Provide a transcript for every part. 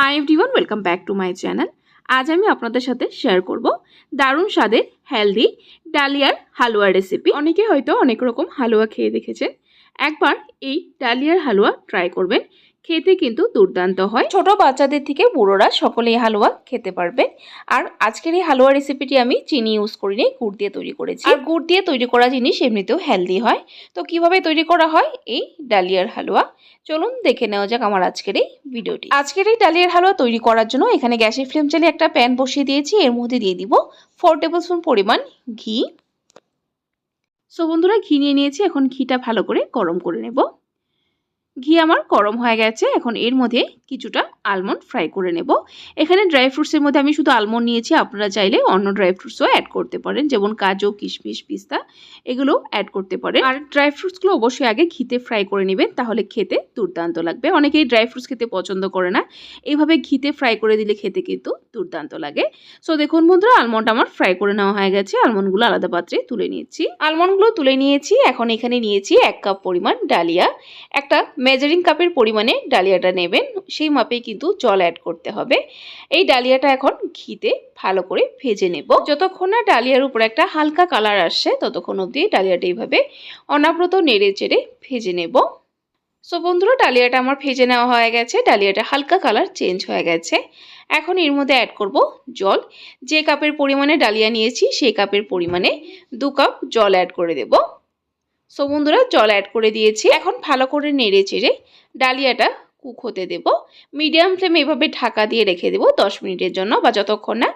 Hi everyone welcome back to my channel আজ আমি আপনাদের সাথে শেয়ার করব দারুণ স্বাদের হেলদি ডালিয়ার হালুয়া রেসিপি অনেকে হয়তো অনেক রকম হালুয়া খেয়ে দেখেছেন। একবার এই ডালিয়ার হালুয়া ট্রাই করবেন। খেতে কিন্তু দুর্দান্ত হয়। ছোট বাচ্চাদের থেকে বুড়োরা সকলেই হালুয়া খেতে পারবে। আর আজকের এই হালুয়া রেসিপিটি আমি চিনি ইউজ করিনি গুড় দিয়ে তৈরি করেছি। আর গুড় দিয়ে তৈরি করা জিনিস এমনিতেও হেলদি হয়। তো কীভাবে তৈরি করা হয়? এই ডালিয়ার হালুয়া। চলুন দেখে নেওয়া যাক আমার আজকের এই ভিডিওটি আজকের এই ডালিয়ার হালুয়া তৈরি করার জন্য এখানে গ্যাসের ফ্লেম চালিয়ে একটা প্যান বসিয়ে দিয়েছি। এর মধ্যে দিয়ে দিব ফোর টেবিল স্পুন পরিমাণ ঘি। সো বন্ধুরা ঘি নিয়ে নিয়েছি। এখন ঘিটা ভালো করে গরম করে নেব। ঘি আমার গরম হয়ে গেছে এখন এর মধ্যে কিছুটা আলমন্ড ফ্রাই করে নেব। এখানে ড্রাই ফ্রুটসের মধ্যে আমি শুধু আলমন্ড নিয়েছি, আপনারা চাইলে অন্য ড্রাই ফ্রুটসও অ্যাড করতে পারেন, যেমন কাজু, কিশমিশ, পিস্তা, এগুলো অ্যাড করতে পারেন। আর ড্রাই ফ্রুটসগুলো অবশ্যই আগে ঘিতে ফ্রাই করে নেবেন, তাহলে খেতে দুর্দান্ত লাগবে। অনেকেই ড্রাই ফ্রুটস খেতে পছন্দ করে না এইভাবে ঘিতে ফ্রাই করে দিলে খেতে কিন্তু দুর্দান্ত লাগে। সো দেখুন বন্ধুরা আলমন্ড আমার ফ্রাই করে নেওয়া হয়ে গেছে আলমন্ডগুলো আলাদা পাত্রে তুলে নিয়েছি। আলমন্ডগুলো তুলে নিয়েছি, এখন এখানে নিয়েছি এক কাপ পরিমাণ ডালিয়া। একটা মেজারিং কাপের পরিমাণে ডালিয়াটা নেবেন, সেই মাপেই কিন্তু জল অ্যাড করতে হবে। এই ডালিয়াটা এখন ঘিতে ভালো করে ভেজে নেব। যতক্ষণ না ডালিয়ার উপর একটা হালকা কালার আসছে, ততক্ষণ অবধি ডালিয়াটা এইভাবে অনাব্রত নেড়ে চেড়ে ভেজে নেব। সো বন্ধুরা, ডালিয়াটা আমার ভেজে নেওয়া হয়ে গেছে। ডালিয়াটা হালকা কালার চেঞ্জ হয়ে গেছে। এখন এর মধ্যে অ্যাড করব জল। যে কাপের পরিমাণে ডালিয়া নিয়েছি, সেই কাপের পরিমাণে দু কাপ জল অ্যাড করে দেব। সো বন্ধুরা, জল অ্যাড করে দিয়েছি। এখন ভালো করে নেড়ে চেড়ে ডালিয়াটা কুক হতে দেব। মিডিয়াম ফ্লেমে এভাবে ঢাকা দিয়ে রেখে দেব দশ মিনিটের জন্য বা যতক্ষণ না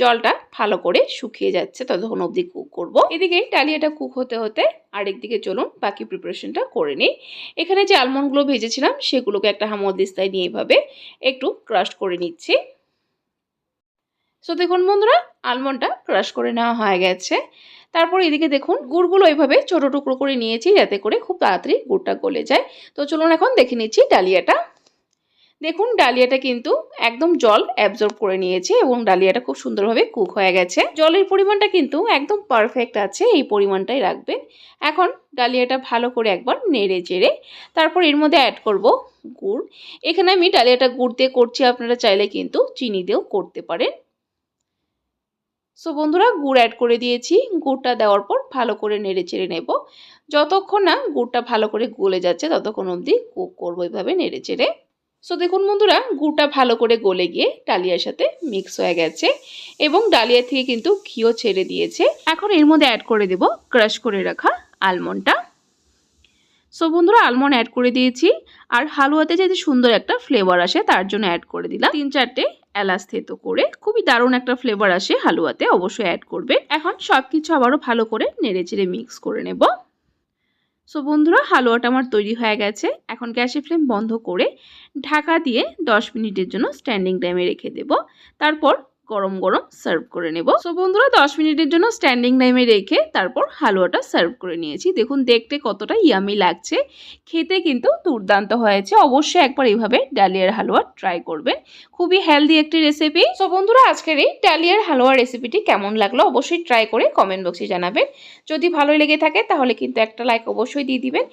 জলটা ভালো করে শুকিয়ে যাচ্ছে ততক্ষণ অবধি কুক করব। এদিকে ডালিয়াটা কুক হতে হতে আরেকদিকে চলুন বাকি প্রিপারেশনটা করে নিই। এখানে যে আলমন্ডগুলো ভেজেছিলাম সেগুলোকে একটা হামদিস্তায় নিয়ে এভাবে একটু ক্রাশ করে নিচ্ছি। সো দেখুন বন্ধুরা আলমন্ডটা ক্রাশ করে নেওয়া হয়ে গেছে। তারপর এদিকে দেখুন, গুড়গুলো এইভাবে ছোটো টুকরো করে নিয়েছি, যাতে করে খুব তাড়াতাড়ি গুড়টা গলে যায়। তো চলুন এখন দেখে নিচ্ছি ডালিয়াটা। দেখুন, ডালিয়াটা কিন্তু একদম জল অ্যাবজর্ব করে নিয়েছে এবং ডালিয়াটা খুব সুন্দরভাবে কুক হয়ে গেছে। জলের পরিমাণটা কিন্তু একদম পারফেক্ট আছে, এই পরিমাণটাই রাখবেন। এখন ডালিয়াটা ভালো করে একবার নেড়ে চেড়ে তারপর এর মধ্যে অ্যাড করব গুড়। এখানে আমি ডালিয়াটা গুড় দিয়ে করছি, আপনারা চাইলে কিন্তু চিনি দিয়েও করতে পারেন। সো বন্ধুরা, গুড় অ্যাড করে দিয়েছি। গুড়টা দেওয়ার পর ভালো করে নেড়ে চেড়ে নেব। যতক্ষণ না গুড়টা ভালো করে গলে যাচ্ছে, ততক্ষণ অবধি কুক করব এইভাবে নেড়ে চেড়ে। সো দেখুন বন্ধুরা, গুড়টা ভালো করে গলে গিয়ে ডালিয়ার সাথে মিক্স হয়ে গেছে এবং ডালিয়া থেকে কিন্তু ঘিও ছেড়ে দিয়েছে। এখন এর মধ্যে অ্যাড করে দেব ক্রাশ করে রাখা আলমন্ডটা সো বন্ধুরা আলমন্ড অ্যাড করে দিয়েছি। আর হালুয়াতে যাতে সুন্দর একটা ফ্লেভার আসে, তার জন্য অ্যাড করে দিলাম। তিন চারটে এলাচ থেতো করে খুবই দারুণ একটা ফ্লেভার আসে হালুয়াতে, অবশ্যই অ্যাড করবে এখন সব কিছু আবারও ভালো করে নেড়ে চেড়ে মিক্স করে নেব। সো বন্ধুরা, হালুয়াটা আমার তৈরি হয়ে গেছে। এখন গ্যাসের ফ্লেম বন্ধ করে ঢাকা দিয়ে দশ মিনিটের জন্য স্ট্যান্ডিং টাইমে রেখে দেব। তারপর গরম গরম সার্ভ করে নেব। সো বন্ধুরা, দশ মিনিটের জন্য স্ট্যান্ডিং টাইমে রেখে তারপর হালুয়াটা সার্ভ করে নিয়েছি। দেখুন, দেখতে কতটা ইয়ামি লাগছে। খেতে কিন্তু দুর্দান্ত হয়েছে। অবশ্যই একবার এইভাবে ডালিয়ার হালুয়া ট্রাই করবেন। খুবই হেলদি একটি রেসিপি সো বন্ধুরা, আজকের এই ডালিয়ার হালুয়া রেসিপিটি কেমন লাগল অবশ্যই ট্রাই করে কমেন্ট বক্সে জানাবেন। যদি ভালো লেগে থাকে, তাহলে কিন্তু একটা লাইক অবশ্যই দিয়ে দিবেন।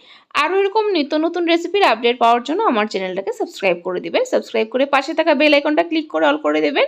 আরও এরকম নিত্য নতুন রেসিপির আপডেট পাওয়ার জন্য আমার চ্যানেলটাকে সাবস্ক্রাইব করে দিবেন। সাবস্ক্রাইব করে পাশে থাকা বেল আইকনটা ক্লিক করে অল করে দেবেন।